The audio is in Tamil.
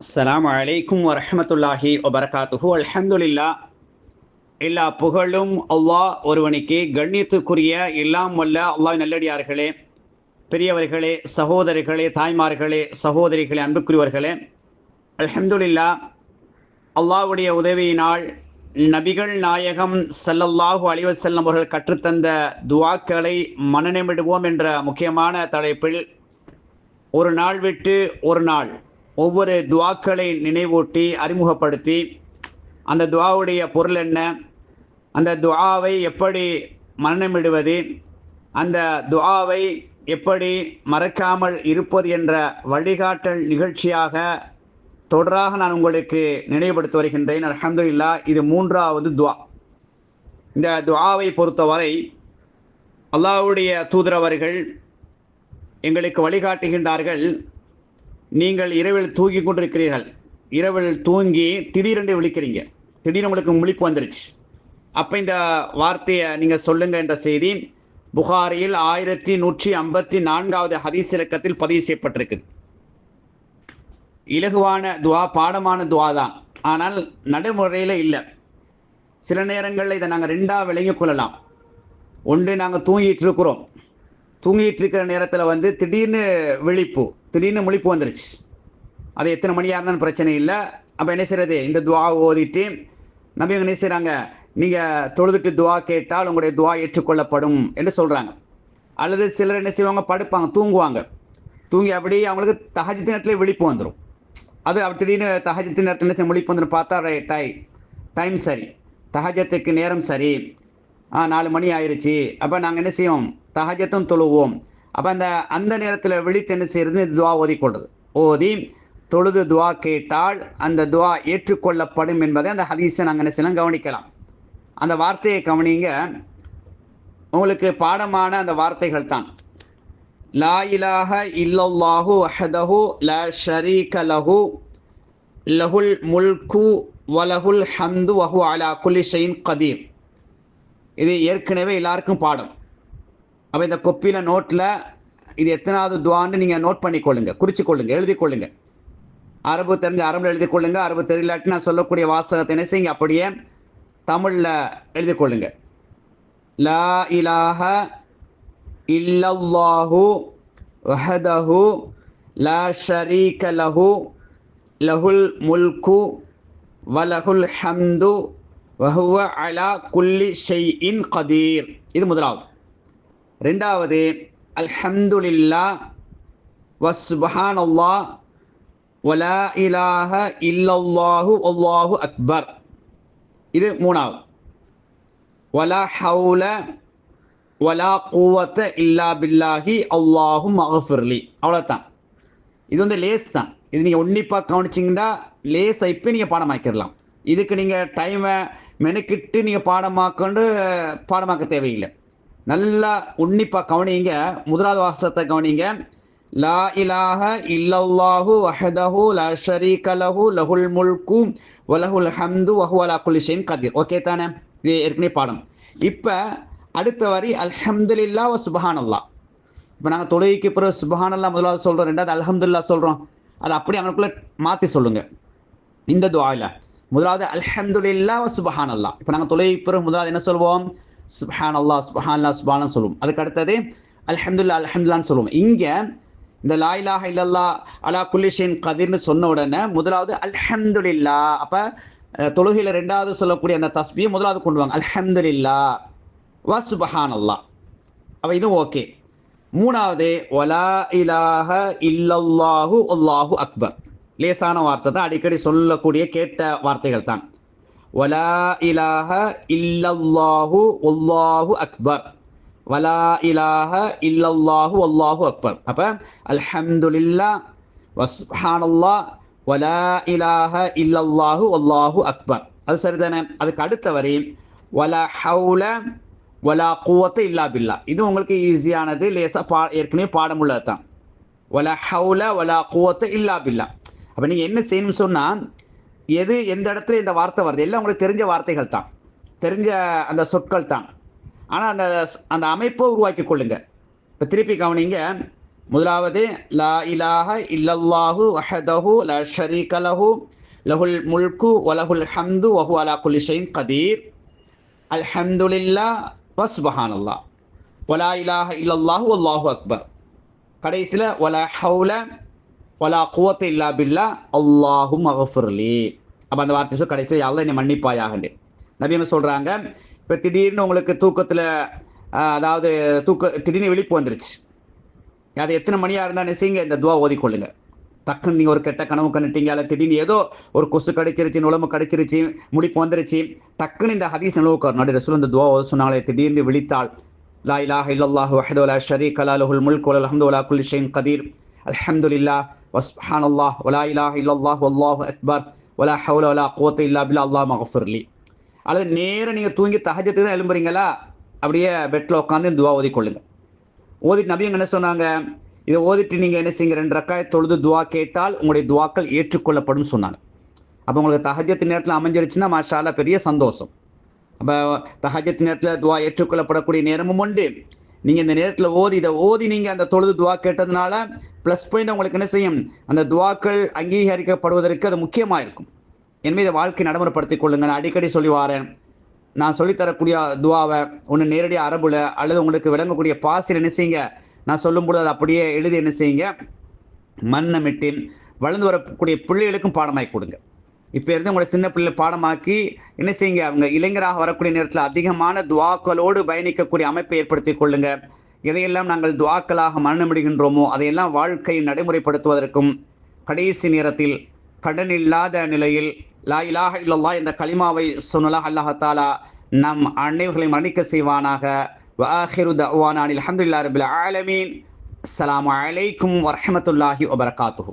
அஸ்லாம் வலைக்கும் வரமத்துல்லாஹி வபரகாத்துஹு அல்ஹம்துலில்லா எல்லா புகழும் அல்லாஹ் ஒருவனுக்கு கண்ணியத்துக்குரிய எல்லாம் வல்ல அல்லாஹ் நல்லடியார்களே பெரியவர்களே சகோதரிகளே தாய்மார்களே சகோதரிகளே அன்புக்குரியவர்களே அல்ஹம்துலில்லா அல்லாஹுடைய உதவியினால் நபிகள் நாயகம் செல்லல்லாஹு அழிவு வஸல்லம் அவர்கள் கற்றுத்தந்த துவாக்களை மனநிமிடுவோம் என்ற முக்கியமான தலைப்பில் ஒரு நாள் விட்டு ஒரு நாள் ஒவ்வொரு துவாக்களை நினைவூட்டி அறிமுகப்படுத்தி அந்த துவாவுடைய பொருள் என்ன? அந்த துவாவை எப்படி மரணமிடுவது? அந்த துவாவை எப்படி மறக்காமல் இருப்பது என்ற வழிகாட்டல் நிகழ்ச்சியாக தொடராக நான் உங்களுக்கு நினைவுபடுத்தி வருகின்றேன். அல்ஹம்துலில்லா இது மூன்றாவது துவா. இந்த துவாவை பொறுத்தவரை அல்லாவுடைய தூதரவர்கள் எங்களுக்கு வழிகாட்டுகின்றார்கள். நீங்கள் இரவில் தூங்கி கொண்டிருக்கிறீர்கள். இரவில் தூங்கி திடீரென்று விழிக்கிறீங்க. திடீர்னு உங்களுக்கு முழிப்பு வந்துருச்சு. அப்போ இந்த வார்த்தையை நீங்கள் சொல்லுங்க என்ற செய்தி புகாரியில் ஆயிரத்தி நூற்றி ஐம்பத்தி நான்காவது ஹதீஸ் இலக்கத்தில் பதிவு செய்யப்பட்டிருக்குது. இலகுவான துவா பாடமான துவா தான். ஆனால் நடைமுறையில் இல்லை. சில நேரங்களில் இதை நாங்கள் ரெண்டாக விளங்கிக் கொள்ளலாம். ஒன்று நாங்கள் தூங்கிட்டு இருக்கிறோம். தூங்கிட்டு இருக்கிற நேரத்தில் வந்து திடீர்னு விழிப்பு. திடீர்னு முழிப்பு வந்துருச்சு. அது எத்தனை மணியாக இருந்தாலும் பிரச்சனை இல்லை. அப்போ என்ன செய்கிறது இந்த துவா ஓதிட்டு நம்பி என்ன செய்கிறாங்க நீங்கள் தொழுதுட்டு துவா கேட்டால் உங்களுடைய துவா ஏற்றுக்கொள்ளப்படும் என்று சொல்கிறாங்க அல்லது சிலர் என்ன செய்வாங்க? படுப்பாங்க தூங்குவாங்க. தூங்கி அப்படி அவங்களுக்கு தகஜத்து நேரத்தில் விழிப்பு வந்துடும் அது அப்படி திடீர்னு தகஜத்து நேரத்தில் என்ன செய்ய விழிப்பு வந்துடும் பார்த்தா டை டைம் சரி. தகஜத்துக்கு நேரம் சரி. ஆ நாலு மணி ஆயிடுச்சு அப்போ நாங்கள் என்ன செய்வோம்? தகஜத்தும் தொழுவோம். அப்போ அந்த அந்த நேரத்தில் விழித்து என்ன செய்யறது துவா ஓதிக்கொள்வது ஓதி தொழுது துவா கேட்டால் அந்த துவா ஏற்றுக்கொள்ளப்படும் என்பதை அந்த ஹதீஸை நாங்கள் என்ன செய்யலாம் கவனிக்கலாம். அந்த வார்த்தையை கவனிங்க. உங்களுக்கு பாடமான அந்த வார்த்தைகள் தான். லா இலாஹ இல்லல்லாஹு அஹதஹு லா ஷரீக லஹு லஹுல் முல்கு வலஹுல் ஹம்து வஹு அலா குல்லி ஷைன் கதீர். இது ஏற்கனவே எல்லாருக்கும் பாடம். அப்போ இந்த கொப்பியில் நோட்டில் இது எத்தனாவது துவான்னு நீங்கள் நோட் பண்ணிக்கொள்ளுங்க குறிச்சு கொள்ளுங்க எழுதி கொள்ளுங்க அரபு தெரிஞ்ச அரபில் எழுதி கொள்ளுங்க அரபு தெரியலாட்டி நான் சொல்லக்கூடிய வாசகத்தை என்ன செய்யுங்க? அப்படியே தமிழில் எழுதி கொள்ளுங்க லா இலாஹ இல்லல்லாஹு வஹதஹு லா ஷரீக லஹு லஹுல் முல்கு வலஹுல் ஹம்து வஹுவ அலா குல்லி ஷெய்இன் கதீர். இது முதலாவது. ரெண்டாவது அல்ஹம்துலில்லா வஸ்பஹான் அல்லா ஒலா இலாஹ இல்லல்லாஹு அல்லாஹு அக்பர். இது மூணாவது. ஒலா ஹவுல வலா கூவத்த இல்லா பில்லாஹி அல்லாஹு மகஃபிர்லி அவ்வளோதான் இது வந்து லேஸ் தான். இது நீங்கள் உன்னிப்பாக கவனிச்சிங்கன்னா லேஸ் இப்போ நீங்கள் பாடமாக்கிடலாம் இதுக்கு நீங்கள் டைமை மெனுக்கிட்டு நீங்கள் பாடமாக்கொண்டு பாடமாக்க தேவையில்லை. நல்லா உன்னிப்பாக கவனிங்க. முதலாவது வாசத்தை கவனிங்க. லா இலாஹ இல்லல்லாஹு வஹதஹு லா ஷரீக லஹு லஹுல் முல்கு வலஹுல் ஹம்து வஹு அலா குல்லி ஷைன் கதீர். ஓகே தானே? இது ஏற்கனவே பாடம். இப்போ அடுத்த வரி அல்ஹம்துலில்லா வ சுபஹானல்லா இப்போ நாங்கள் தொழுகைக்கு பிறகு சுபஹானல்லா முதலாவது சொல்கிறோம் ரெண்டாவது அல்ஹம்துல்லா சொல்கிறோம் அதை அப்படி அவங்களுக்குள்ளே மாற்றி சொல்லுங்கள் இந்த துவாயில். முதலாவது அல்ஹம்துலில்லா வ சுபஹான் இப்போ நாங்கள் தொழுகைக்கு பிறகு முதலாவது என்ன சொல்லுவோம் சுபஹான் அல்லா சுபஹான் அல்லா சொல்லுவோம் அதுக்கு அடுத்தது அல்ஹம்துல்லா அல்ஹம்துல்லான்னு சொல்லுவோம். இங்கே இந்த லாயிலாக இல்லல்லா அலா குல்லிஷின் கதிர்னு சொன்ன உடனே முதலாவது அல்ஹம்துல்லா அப்போ தொழுகையில் ரெண்டாவது சொல்லக்கூடிய அந்த தஸ்பியை முதலாவது கொண்டு வாங்க. அல்ஹம்துல்லா வ சுபஹான் அல்லா அப்போ இதுவும் ஓகே. மூணாவது ஒலா இலாஹ இல்லல்லாஹு அல்லாஹு அக்பர். லேசான வார்த்தை தான் அடிக்கடி சொல்லக்கூடிய கேட்ட வார்த்தைகள் தான். ஒலா இலாஹ இல்லல்லாஹு ஒல்லாஹு அக்பர் வலா இலாஹ இல்லல்லாஹு ஒல்லாஹு அக்பர் அப்போ அல்ஹம்துலில்லா வஸ்ஹானல்லா ஒலா இலாஹ இல்லல்லாஹு ஒல்லாஹு அக்பர் அது சரிதானே அதுக்கு அடுத்த வரி வலா ஹவுல வலா குவத்தை இல்லா பில்லா இது உங்களுக்கு ஈஸியானது லேசாக பா ஏற்கனவே பாடம் உள்ளது தான் வலா ஹவுல வலா குவத்தை இல்லா பில்லா அப்போ நீங்கள் என்ன செய்யணும்னு சொன்னால் எது எந்த இடத்துல இந்த வார்த்தை வருது? எல்லாம் உங்களுக்கு தெரிஞ்ச வார்த்தைகள் தான். தெரிஞ்ச அந்த சொற்கள் தான். ஆனால் அந்த அந்த அமைப்பை உருவாக்கி கொள்ளுங்க. இப்போ திருப்பி கவனிங்க. முதலாவது லா இலாஹ இல்லல்லாஹு வஹதஹு ல ஷரீகலஹு லஹுல் முல்கு வலஹுல் ஹம்து வஹு அலா குல்லி ஷைன் கதீர். அல்ஹம்துலில்லா வஸ்பஹானல்லா வலா இலாஹ இல்லல்லாஹு அல்லாஹு அக்பர். கடைசியில் வலா ஹவுல வலா குவத்த இல்லா பில்லா அல்லாஹும் மகஃபுர்லி அப்போ அந்த வார்த்தை சொல் கடைசியில் என்னை மன்னிப்பாயாகண்டு நபி சொல்கிறாங்க இப்போ திடீர்னு உங்களுக்கு தூக்கத்தில் அதாவது தூக்க திடீர்னு விழிப்பு வந்துருச்சு. அது எத்தனை மணியாக இருந்தால் செய்யுங்க இந்த துவா ஓதிக்கொள்ளுங்க. டக்குன்னு நீங்கள் ஒரு கெட்ட கனவு கண்டுட்டீங்க அல்ல திடீர்னு ஏதோ ஒரு கொசு கடிச்சிருச்சு நுழம்பு கடிச்சிருச்சு முடிப்பு வந்துருச்சு. டக்குன்னு இந்த ஹதீஸ் நிலவுக்கு நடு ரசூல் இந்த துவா ஓத சொன்னாலே திடீர்னு விழித்தாள். லா இலாஹ இல்லல்லாஹ் வஹது வலா ஷரீக லா லஹுல் முல்க் வலல் ஹம்து வலா அல்ஹம்துலில்லாஹ் அல்லாஹ் வலா இலாஹ இல்லல்லாஹ் அல்லாஹ் அக்பர் வலா ஹவுல வலா குவத்த இல்லா பில்லா அல்லாஹ் மகஃபிர்லி அல்லது நேரம் நீங்கள் தூங்கி தகஜத்துக்கு தான் எழும்புறீங்களா? அப்படியே பெட்டில் உட்காந்து துவா ஓதிக்கொள்ளுங்க. ஓதிட்டு நபி என்ன சொன்னாங்க? இதை ஓதிட்டு நீங்கள் என்ன செய்யுங்க? ரெண்டு ரக்காய தொழுது துவா கேட்டால் உங்களுடைய துவாக்கள் ஏற்றுக்கொள்ளப்படும் சொன்னாங்க. அப்போ உங்களுக்கு தகஜத்து நேரத்தில் அமைஞ்சிருச்சுன்னா மாஷாலா பெரிய சந்தோஷம். அப்போ தகஜத்து நேரத்தில் துவா ஏற்றுக்கொள்ளப்படக்கூடிய நேரமும் உண்டு. நீங்கள் இந்த நேரத்தில் ஓதி இதை ஓதி நீங்கள் அந்த தொழுது துவா கேட்டதுனால ப்ளஸ் பாயிண்ட் உங்களுக்கு என்ன செய்யும்? அந்த துவாக்கள் அங்கீகரிக்கப்படுவதற்கு அது முக்கியமாக இருக்கும் எனவே இதை வாழ்க்கை நடைமுறைப்படுத்திக் கொள்ளுங்க நான் அடிக்கடி சொல்லி வாரேன். நான் சொல்லித்தரக்கூடிய துவாவை ஒன்று நேரடியாக அரபுல அல்லது உங்களுக்கு விளங்கக்கூடிய பாசில் என்ன செய்யுங்க? நான் சொல்லும்போது அதை அப்படியே எழுதி என்ன செய்யுங்க? மன்னமிட்டு வளர்ந்து வரக்கூடிய பிள்ளைகளுக்கும் பாடமாய் கொடுங்க. இப்போ இருந்து உங்களை சின்ன பிள்ளை பாடமாக்கி என்ன செய்யுங்க? அவங்க இளைஞராக வரக்கூடிய நேரத்தில் அதிகமான துவாக்களோடு பயணிக்கக்கூடிய அமைப்பை ஏற்படுத்தி கொள்ளுங்க. எதையெல்லாம் நாங்கள் துவாக்களாக மரணமிடுகின்றோமோ அதையெல்லாம் வாழ்க்கையை நடைமுறைப்படுத்துவதற்கும் கடைசி நேரத்தில் கடன் இல்லாத நிலையில் லா இலாக இல்லல்லா என்ற கலிமாவை சொன்னலாக அல்லாஹாலா நம் அன்னைவர்களை மன்னிக்க செய்வானாக. வாஹிரு தவானில் அஹமதுல்லா ரபில் ஆலமீன். அஸ்ஸலாமு அலைக்கும் வரமத்துல்லாஹி வபரகாத்துஹு.